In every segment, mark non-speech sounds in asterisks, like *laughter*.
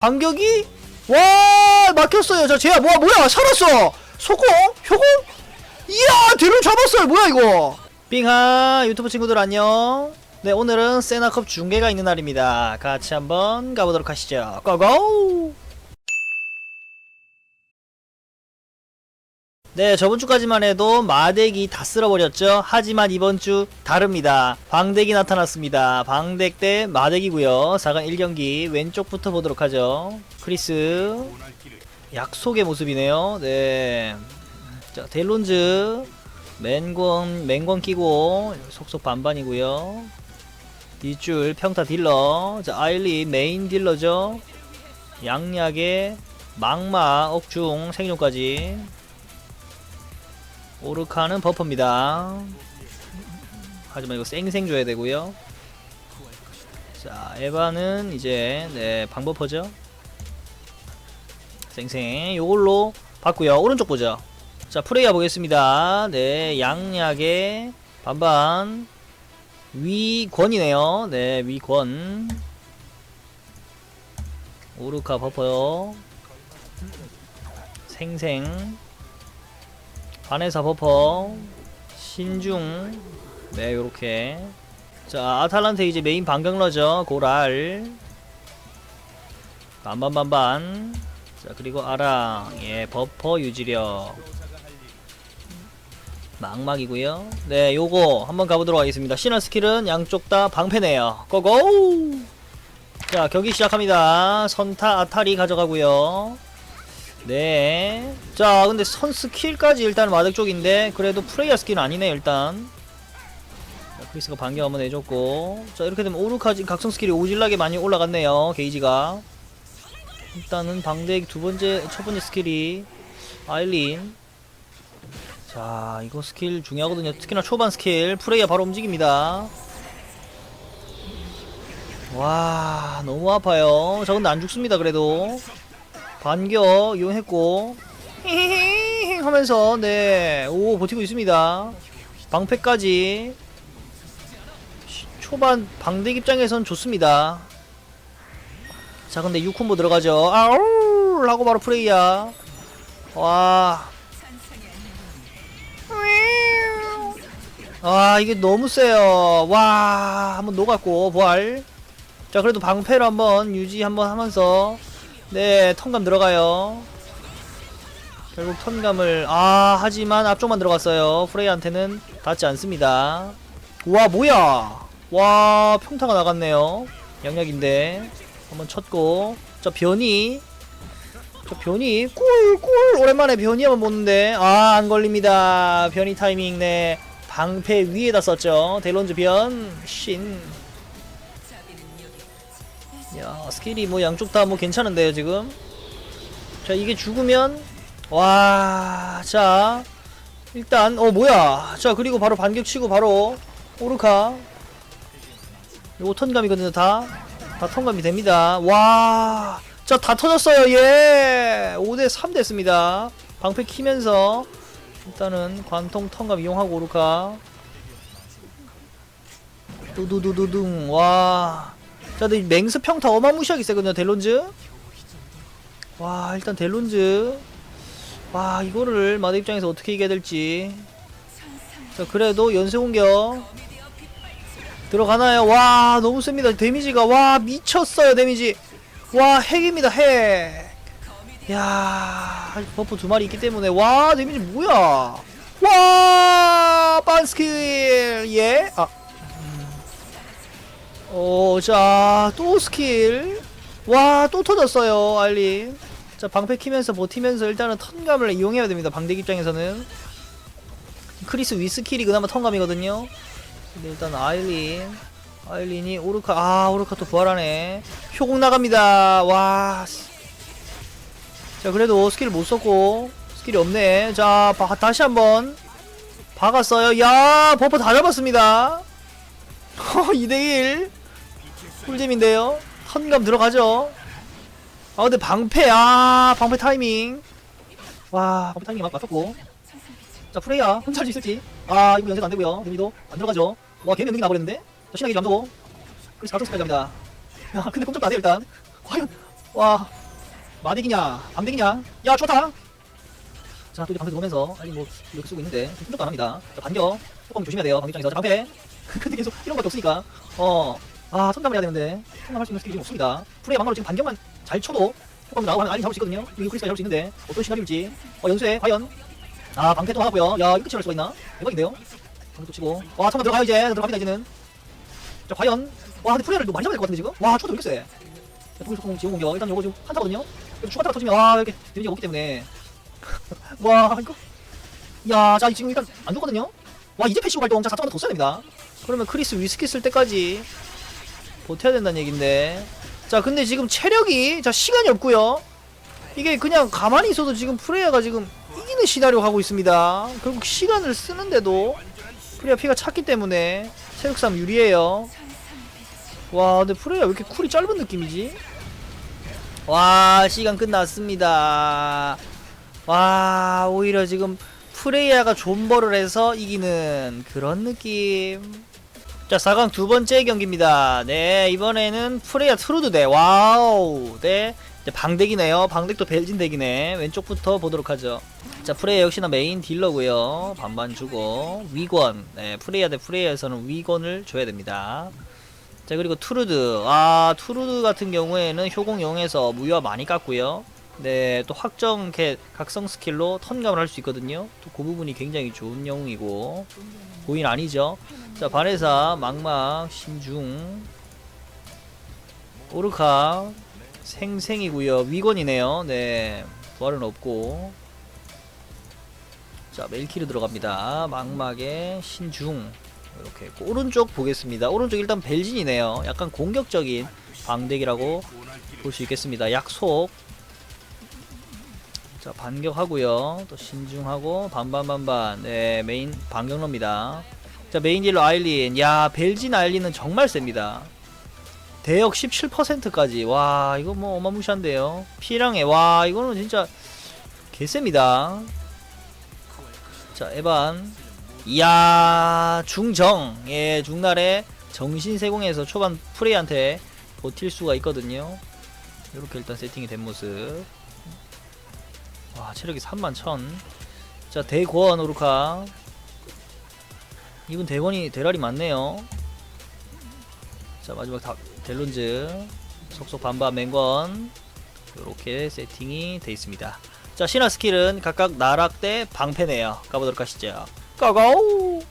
반격이? 와 막혔어요. 저 제야 뭐야 뭐야? 살았어. 소공? 효공? 이야 뒤를 잡았어요. 뭐야 이거? 빙하 유튜브 친구들 안녕. 네 오늘은 세나컵 중계가 있는 날입니다. 같이 한번 가보도록 하시죠. 고고 네 저번 주까지만 해도 마덱이 다 쓸어버렸죠? 하지만 이번 주 다릅니다. 방덱이 나타났습니다. 방덱 대 마덱이고요. 4강 1경기 왼쪽부터 보도록 하죠. 크리스 약속의 모습이네요. 네. 자, 델론즈 맨권 맨권 끼고 속속 반반이고요. 뒷줄 평타 딜러. 자 아일리 메인 딜러죠? 양약의 막마 억중 생존까지 오르카는 버퍼입니다. 하지만 이거 쌩쌩 줘야 되고요. 자, 에바는 이제 네, 방버퍼죠. 쌩쌩 요걸로 봤고요. 오른쪽 보죠. 자, 프레이야 보겠습니다. 네, 양약의 반반 위권이네요. 네, 위권. 오르카 버퍼요. 생생 바네사 버퍼 신중. 네 요렇게. 자 아탈란테 이제 메인 반격러죠 고랄. 반반반반. 자 그리고 아랑. 예 버퍼 유지력. 막막이고요. 네 요거 한번 가보도록 하겠습니다. 신화 스킬은 양쪽 다 방패네요. 고고! 자 경기 시작합니다. 선타 아타리 가져가고요 네. 자, 근데 선 스킬까지 일단 마덱 쪽인데, 그래도 프레이어 스킬은 아니네, 일단. 자, 크리스가 반격 한번 해줬고. 자, 이렇게 되면 오르카지 각성 스킬이 오질나게 많이 올라갔네요, 게이지가. 일단은 방덱 두 번째, 첫 번째 스킬이 아일린. 자, 이거 스킬 중요하거든요. 특히나 초반 스킬. 프레이어 바로 움직입니다. 와, 너무 아파요. 자, 근데 안 죽습니다, 그래도. 반격 이용했고. 하면서 네오 버티고 있습니다. 방패까지. 시- 초반 방대 입장에선 좋습니다. 자 근데 6콤보 들어가죠. 아우 하고 바로 프레이야. 와. 아, 이게 너무 세요. 와, 한번 녹았고, 부활. 자, 그래도 방패로 한번 유지 한번 하면서 네, 턴감 들어가요. 결국 턴감을 아 하지만 앞쪽만 들어갔어요. 프레이한테는 닿지 않습니다. 와 뭐야? 와 평타가 나갔네요. 영역인데 한번 쳤고 저 변이 저 변이 꿀꿀 오랜만에 변이 한번 보는데 아 안 걸립니다. 변이 타이밍 네 방패 위에다 썼죠. 델론즈 변신 야 스킬이 뭐 양쪽 다 뭐 괜찮은데요 지금? 자 이게 죽으면 와자 일단 어 뭐야? 자 그리고 바로 반격 치고 바로 오르카. 요거 턴감이거든요 다 다 턴감이 됩니다. 와 자 다 터졌어요 예! 5대3 됐습니다. 방패 키면서 일단은 관통 턴감 이용하고 오르카. 두두두두둥 와 자, 근데 이 맹스 평타 어마무시하게 세거든요, 델론즈. 와, 일단 델론즈. 와, 이거를 마드 입장에서 어떻게 이겨야 될지. 자, 그래도 연쇄 공격. 들어가나요? 와, 너무 셉니다. 데미지가. 와, 미쳤어요, 데미지. 와, 핵입니다, 핵. 야, 버프 두 마리 있기 때문에. 와, 데미지 뭐야. 와, 빤스킬. 예? 아. 오, 자, 또 스킬. 와, 또 터졌어요, 알린. 자, 방패 키면서 버티면서 일단은 턴감을 이용해야 됩니다, 방대기 입장에서는. 크리스 위스킬이 그나마 턴감이거든요. 근데 일단 아일린. 아일린이 오르카, 아, 오르카 또 부활하네. 효공 나갑니다. 와. 자, 그래도 스킬 못 썼고, 스킬이 없네. 자, 바, 다시 한번. 박았어요. 야, 버퍼 다 잡았습니다. *laughs* 2대1 꿀잼인데요? 턴감 들어가죠? 아 근데 방패 아 방패 타이밍. 와 방패 타이밍 막 맞췄고. 자 프레이야 혼자 할수 있을지. 아 이거 연습 안되고요. 데미도 안 들어가죠. 와 걔는 연기 나버렸는데? 자 신하기 잠도. 그래서 각성스까지 갑니다. 야 근데 꼼짝도 안해요 일단. 과연 와 마덱이냐 방덱이냐? 야 좋다. 자또 이제 방패 들어오면서 아니 뭐 이렇게 쓰고 있는데 좀 충격도 안 합니다. 자 반격. 조금 조심해야 돼요. 방입장에서 자 방패. *laughs* 근데 계속 이런 것도 없으니까. 어 아 선담을 해야 되는데. 선담할 수 있는 스킬이 지금 없습니다. 프레이 막마로 지금 반격만 잘 쳐도 조금 나오고 하면 알리 잡을 수 있거든요. 여기 크리스가 잡을 수 있는데 어떤 시나리오일지. 어 연수해 과연? 아 방패 또 하고요. 야 이거 끝이 날 수가 있나? 대박인데요? 방패 또 치고. 와 잠깐 들어가요 이제. 들어갑니다 이제는. 자 과연? 와 근데 프레이를 많이 잡아야 될 것 같은데 지금? 와 초도 이렇게 세. 소통 지원 공격. 일단 요거 지금 한타거든요? 이거 추가 타가 터지면 와 이렇게 데미지가 없기 때문에. *laughs* 와 이거. 야자 지금 일단 안 좋거든요? 와 이제 패시브 활동. 자 4점만 더 써야 됩니다. 그러면 크리스 위스키 쓸 때까지 버텨야 된다는 얘긴데. 자 근데 지금 체력이 자 시간이 없고요. 이게 그냥 가만히 있어도 지금 프레이가 지금 이기는 시나리오 가고 있습니다. 결국 시간을 쓰는데도 프레이가 피가 찼기 때문에 체력 싸움 유리해요. 와 근데 프레이가 왜 이렇게 쿨이 짧은 느낌이지? 와 시간 끝났습니다. 와 오히려 지금 프레이야가 존버를 해서 이기는 그런 느낌 자 4강 두 번째 경기입니다. 네 이번에는 프레이야 트루드 대 와우 대 이제 방덱이네요. 방덱도 벨진 덱이네. 왼쪽부터 보도록 하죠. 자 프레이야 역시나 메인 딜러고요. 반반 주고 위권. 네 프레이야 대 프레이야에서는 위권을 줘야 됩니다. 자 그리고 투르드. 아 투르드 같은 경우에는 효공 0에서 무효화 많이 깎고요 네, 또 확정 개 각성 스킬로 턴감을 할 수 있거든요. 또 그 부분이 굉장히 좋은 영웅이고 고인 아니죠. 자, 바네사, 망막, 신중, 오르카, 생생이고요. 위건이네요. 네, 부활은 없고. 자, 멜키르 들어갑니다. 망막에 신중 이렇게 했고 오른쪽 보겠습니다. 오른쪽 일단 벨진이네요. 약간 공격적인 방덱이라고 볼 수 있겠습니다. 약속 자 반격하고요. 또 신중하고 반반반반. 네 메인 반격러입니다. 자 메인 딜러 아일린. 야 벨진 아일린은 정말 셉니다. 대역 17%까지. 와 이거 뭐 어마무시한데요. 피랑에. 와 이거는 진짜 개셉니다. 자 에반. 이야 중정. 예 중날에 정신세공에서 초반 프레이한테 버틸 수가 있거든요. 이렇게 일단 세팅이 된 모습 와 체력이 3만 1000. 자 대권 오르카. 이분 대권이 대랄이 많네요. 자 마지막 다 델론즈 속속 반반 맹건 이렇게 세팅이 돼 있습니다. 자 신화 스킬은 각각 나락 대 방패네요. 가보도록 하시죠. 고고!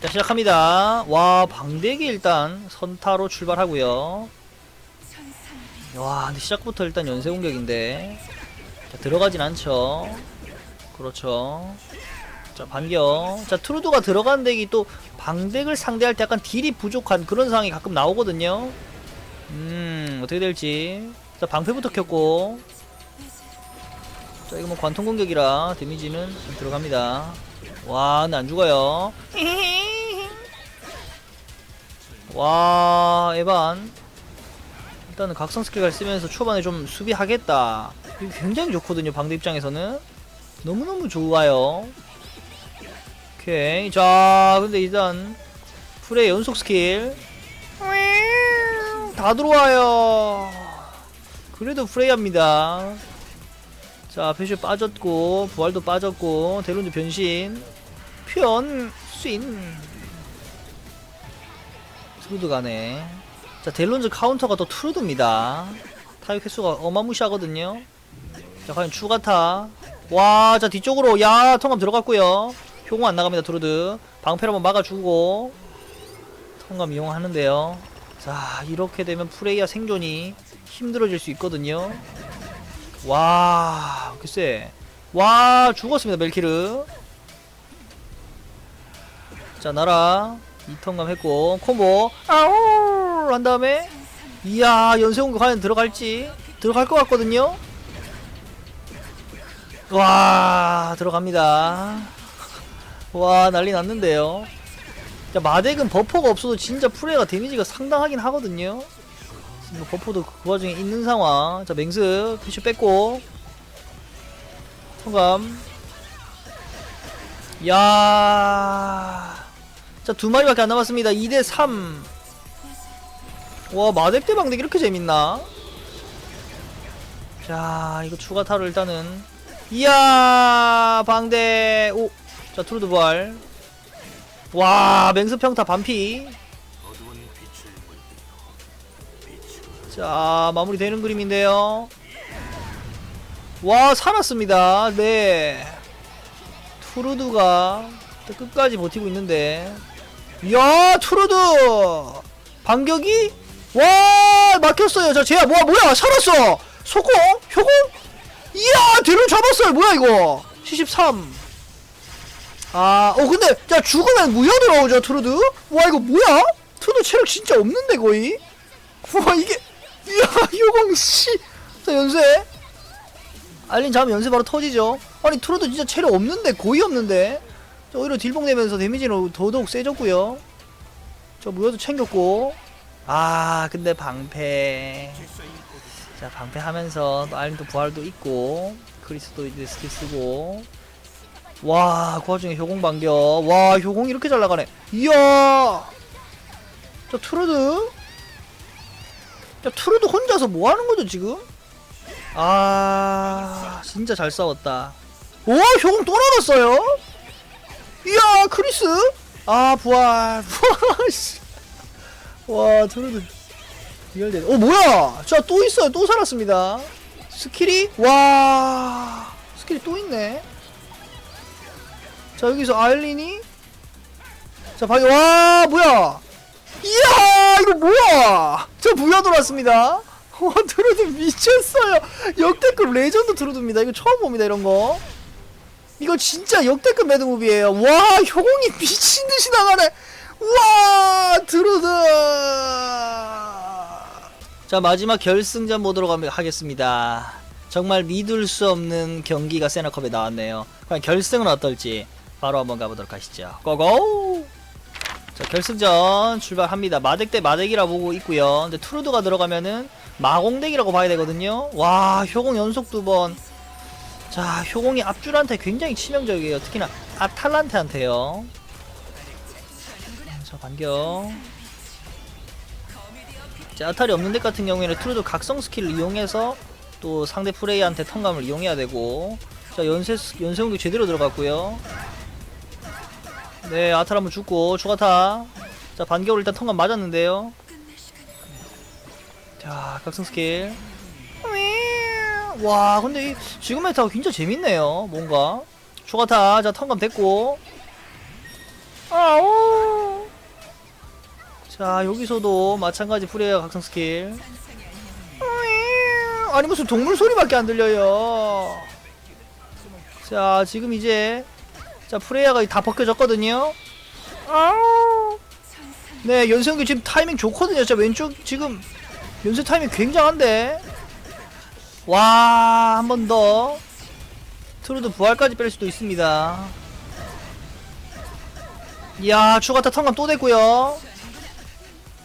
자 시작합니다. 와 방대기 일단 선타로 출발하고요. 와 근데 시작부터 일단 연쇄 공격인데 자, 들어가진 않죠. 그렇죠. 자, 반격. 자, 트루드가 들어간 덱이 또 방덱을 상대할 때 약간 딜이 부족한 그런 상황이 가끔 나오거든요. 음, 어떻게 될지. 자, 방패부터 켰고. 자, 이거 뭐 관통 공격이라 데미지는 좀 들어갑니다. 와, 근데 안 죽어요. *laughs* 와, 에반. 일단은 각성 스킬을 쓰면서 초반에 좀 수비하겠다. 굉장히 좋거든요. 방대 입장에서는 너무너무 좋아요. 오케이. 자, 근데 일단 풀의 연속 스킬 다 들어와요. 그래도 프레이합니다. 자, 패션 빠졌고 부활도 빠졌고 대론도 변신 변신 트루드 가네. 자, 델론즈 카운터가 또 트루드입니다. 타격 횟수가 어마무시하거든요. 자, 과연 추가타. 와, 자, 뒤쪽으로. 야, 통감 들어갔고요 효공 안 나갑니다, 트루드. 방패로 한번 막아주고. 통감 이용하는데요. 자, 이렇게 되면 프레이야 생존이 힘들어질 수 있거든요. 와, 글쎄. 와, 죽었습니다, 멜키르. 자, 나라. 이턴감 했고, 콤보. 아우! 한 다음에. 이야, 연쇄공격 과연 들어갈지. 들어갈 것 같거든요. 와, 들어갑니다. 와, 난리 났는데요. 자, 마덱은 버퍼가 없어도 진짜 프레가 데미지가 상당하긴 하거든요. 지금 버퍼도 그 와중에 있는 상황. 자, 맹스, 피쉬 뺐고. 통감. 야 자, 두 마리밖에 안 남았습니다. 2대3. 와, 마덱 대 방덱 이렇게 재밌나? 자 이거 추가 타로 일단은 이야 방대. 오자 트루드 부활. 와 맹스 평타 반피. 자 마무리 되는 그림인데요. 와 살았습니다. 네. 투르드가 또 끝까지 버티고 있는데. 야 투르드! 반격이? 와 막혔어요. 자 제야 뭐야 뭐야? 살았어. 소공? 효공 이야 뒤를 잡았어요 뭐야 이거 73 아, 어, 근데, 자, 죽으면 무효 들어오죠, 트루드? 와, 이거 뭐야? 트루드 체력 진짜 없는데, 거의? 와, 이게, 이야, *laughs* 요공, 씨. 자, 연쇄. 알린 잡으면 연쇄 바로 터지죠. 아니, 트루드 진짜 체력 없는데, 거의 없는데. 자, 오히려 딜봉 되면서 데미지는 더더욱 세졌고요 저 무효도 챙겼고. 아, 근데 방패. 자, 방패 하면서, 또또 부활도 있고, 크리스도 이제 스킬 쓰고. 와, 그 와중에 효공 반격. 와, 효공 이렇게 잘 나가네. 이야! 저 트루드? 저 트루드 혼자서 뭐 하는 거죠, 지금? 아, 진짜 잘 싸웠다. 오, 효공 또 나갔어요? 이야, 크리스? 아, 부활. *laughs* 부활, 씨. 와, 트루드. 리얼된. 어, 뭐야? 자, 또 있어요. 또 살았습니다. 스킬이? 와, 스킬이 또 있네. 자 여기서 아일린이 자 방금 와 뭐야 이야 이거 뭐야 저 부여 돌았습니다 와 트루드 미쳤어요 역대급 레전드 트루드입니다 이거 처음 봅니다 이런 거 이거 진짜 역대급 매드무비에요 와 효공이 미친듯이 나가네 와 트루드 자 마지막 결승전 보도록 하겠습니다 정말 믿을 수 없는 경기가 세나컵에 나왔네요 과연 결승은 어떨지 바로 한번 가보도록 하시죠. 고고! 자, 결승전 출발합니다. 마덱 대 마덱이라 보고 있고요. 근데 트루드가 들어가면은 마공덱이라고 봐야 되거든요. 와, 효공 연속 두 번. 자, 효공이 앞줄한테 굉장히 치명적이에요. 특히나 아탈란테한테요. 자, 반격. 자, 아탈이 없는 덱 같은 경우에는 트루드 각성 스킬을 이용해서 또 상대 프레이한테 턴감을 이용해야 되고 자, 연쇄, 연쇄공격 제대로 들어갔고요. 네, 아탈 한번 죽고 추가타. 자, 반격으로 일단 턴감 맞았는데요. 자, 각성 스킬. 와, 근데 이 지금 메타가 굉장히 재밌네요. 뭔가. 추가타. 자, 턴감 됐고. 아오. 자, 여기서도 마찬가지 프레이어 각성 스킬. 아니 무슨 동물 소리밖에 안 들려요. 자, 지금 이제 자 프레야가 다 벗겨졌거든요. 네 연쇄연기 지금 타이밍 좋거든요 자 왼쪽 지금 연쇄 타이밍 굉장한데 와 한 번 더 트루드 부활까지 뺄 수도 있습니다 이야 추가 타 턴감 또 됐고요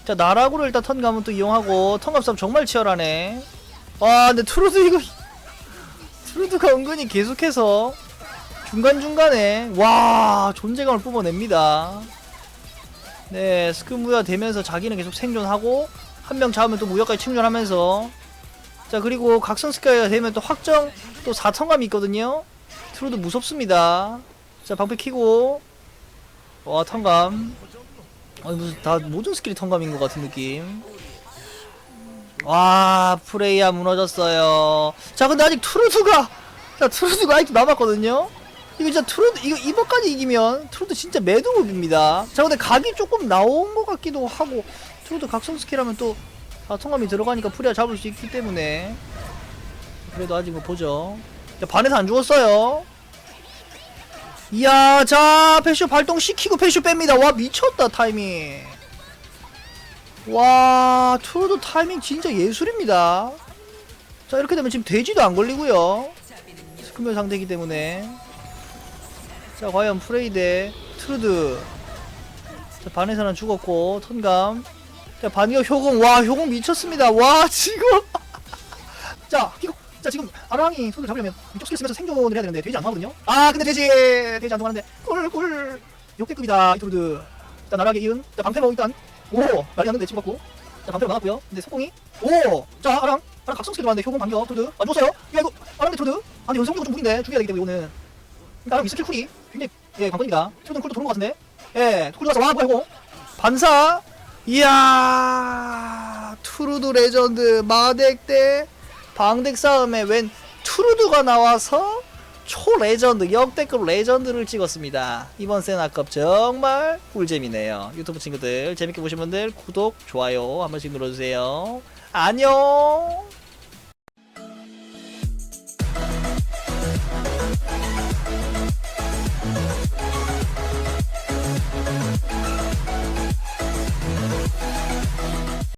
자 나락으로 일단 턴감은 또 이용하고 턴감 싸움 정말 치열하네. 와 근데 트루드 이거 *laughs* 트루드가 은근히 계속해서 중간중간에 와 존재감을 뿜어냅니다. 네 스크 무효 되면서 자기는 계속 생존하고 한 명 잡으면 또 무효까지 충전하면서. 자 그리고 각성 스카이가 되면 또 확정 또 4턴감이 있거든요. 트루드 무섭습니다. 자 방패 키고. 와 턴감 아니 무슨 다 모든 스킬이 턴감인 것 같은 느낌 와 프레이야 무너졌어요 자 근데 아직 트루드가 자 트루드가 아직도 남았거든요 이거 진짜 트루드 이거 이번까지 이기면 트루드 진짜 매드업입니다. 자 근데 각이 조금 나온 것 같기도 하고 트루드 각성 스킬 하면 또 사통감이 들어가니까 프리아 잡을 수 있기 때문에 그래도 아직 뭐 보죠. 자 반에서 안 죽었어요. 이야 자 패쇼 발동시키고 패쇼 뺍니다. 와 미쳤다 타이밍. 와 트루드 타이밍 진짜 예술입니다. 자 이렇게 되면 지금 돼지도 안 걸리고요. 스크면 상대이기 때문에 자 과연 프레이 대 트루드 자 반에서는 죽었고 턴감 자 반격 효공 와 효공 미쳤습니다 와 지금 *laughs* 자 이거 자 지금 아랑이 손을 잡으려면 이쪽 스킬 쓰면서 생존을 해야 되는데 돼지 안 나오거든요? 아 근데 돼지 돼지 안 통하는데 꿀꿀. 역대급이다 이 트루드. 자 나락의 이은. 자 방패로 일단. 오 말이 안 되는데 치고. 자 방패로 나왔고요. 근데 속공이. 오자 아랑. 하나 각성 스킬 들어왔는데 효공 반격 트루드 안 줬어요? 야 이거 빨간데 트루드? 아 근데 연성력은 좀 무리인데 죽여야 되기 때문에 이거는 일단 이 스킬 쿨이 굉장히 예 관건입니다. 트루드는 쿨도 도는 것 같은데. 예 쿨도 가서 와 뭐야 이거 반사. 이야 투르드 레전드. 마덱 대 방덱 싸움에 웬 투르드가 나와서 초레전드 역대급 레전드를 찍었습니다. 이번 세나컵 정말 꿀잼이네요. 유튜브 친구들 재밌게 보신 분들 구독 좋아요 한 번씩 눌러주세요. 안녕